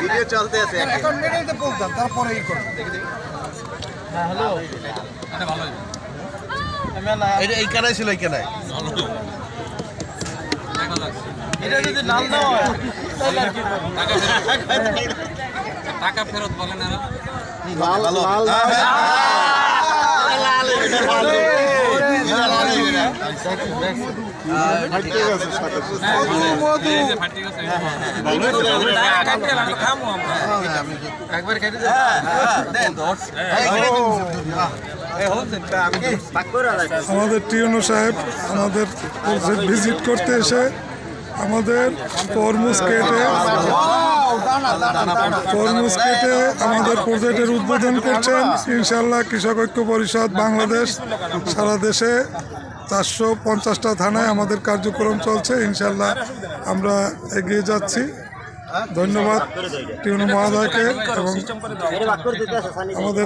Video চলতে আছে এখন বলতাম তারপরে ই করো এটা এই কানাই ছিল এই কানাই। এটা যদি লাল না হয় তাহলে আর কি টাকা ফেরত। বলেন আর। লাল লাল এই যে ফাটি গেছে টাকা ফেরত আমি খামু আমরা আমাদের টিউনো সাহেব আমাদের ভিজিট করতে এসে আমাদের তরমুজ কেটে তরমুজ কেটে আমাদের প্রজেক্টের উদ্বোধন করছেন। ইনশাল্লাহ কৃষক ঐক্য পরিষদ বাংলাদেশ সারা দেশে চারশো পঞ্চাশটা থানায় আমাদের কার্যক্রম চলছে ইনশাল্লাহ আমরা এগিয়ে যাচ্ছি। ধন্যবাদ টিউনো মহোদয়কে এবং আমাদের